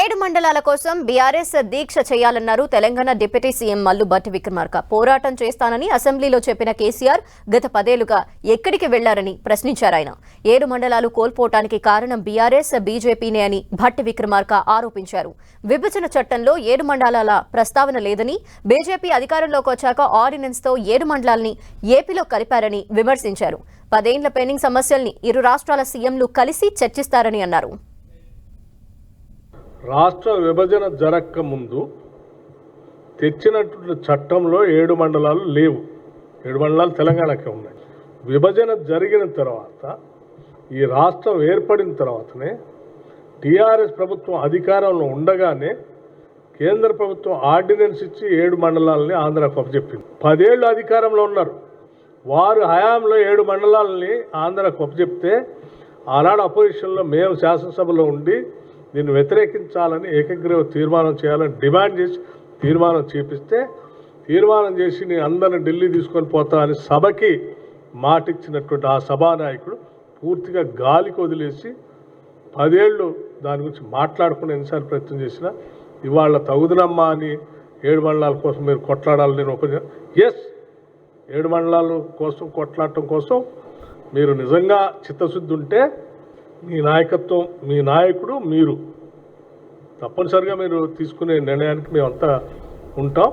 ఏడు మండలాల కోసం బీఆర్ఎస్ దీక్ష చేయాలన్నారు తెలంగాణ డిప్యూటీ సీఎం మల్లు భట్టి విక్రమార్క. పోరాటం చేస్తానని అసెంబ్లీలో చెప్పిన కేసీఆర్ గత పదేళ్ళుగా ఎక్కడికి వెళ్ళారని ప్రశ్నించారు ఆయన. ఏడు మండలాలు కోల్పోవటానికి కారణం బీఆర్ఎస్ బీజేపీనే అని భట్టి విక్రమార్క ఆరోపించారు. విభజన చట్టంలో ఏడు మండలాల ప్రస్తావన లేదని బీజేపీ అధికారంలోకి వచ్చాక ఆర్డినెన్స్తో ఏడు మండలాల్ని ఏపీలో కలిపారని విమర్శించారు. పదేండ్ల పెండింగ్ సమస్యల్ని ఇరు రాష్ట్రాల సీఎంలు కలిసి చర్చిస్తారని అన్నారు. రాష్ట్ర విభజన జరక్క ముందు తెచ్చినటువంటి చట్టంలో ఏడు మండలాలు లేవు. ఏడు మండలాలు తెలంగాణకే ఉన్నాయి. విభజన జరిగిన తర్వాత ఈ రాష్ట్రం ఏర్పడిన తర్వాతనే టీఆర్ఎస్ ప్రభుత్వం అధికారంలో ఉండగానే కేంద్ర ప్రభుత్వం ఆర్డినెన్స్ ఇచ్చి ఏడు మండలాలని ఆంధ్రాకు అప్పచెప్పింది పదేళ్ళు అధికారంలో ఉన్నారు. వారు హయాంలో ఏడు మండలాలని ఆంధ్రకు అప్పచెప్తే ఆనాడు అపోజిషన్లో మేము శాసనసభలో ఉండి నిన్ను వ్యతిరేకించాలని ఏకగ్రీవ తీర్మానం చేయాలని డిమాండ్ చేసి తీర్మానం చేపిస్తే తీర్మానం చేసి నేను అందరిని ఢిల్లీ తీసుకొని పోతా అని సభకి మాటిచ్చినటువంటి ఆ సభానాయకుడు పూర్తిగా గాలికి వదిలేసి పదేళ్ళు దాని గురించి మాట్లాడకుండా ఎన్నిసార్లు ప్రయత్నం చేసినా ఇవాళ తగుదనమ్మా అని ఏడు మండలాల కోసం మీరు కొట్లాడాలని నేను ఒక ఎస్ ఏడు మండలాల కోసం కొట్లాడటం కోసం మీరు నిజంగా చిత్తశుద్ధి ఉంటే మీ నాయకత్వం మీ నాయకుడు మీరు. తప్పనిసరిగా మీరు తీసుకునే నిర్ణయానికి మేమంతా ఉంటాం.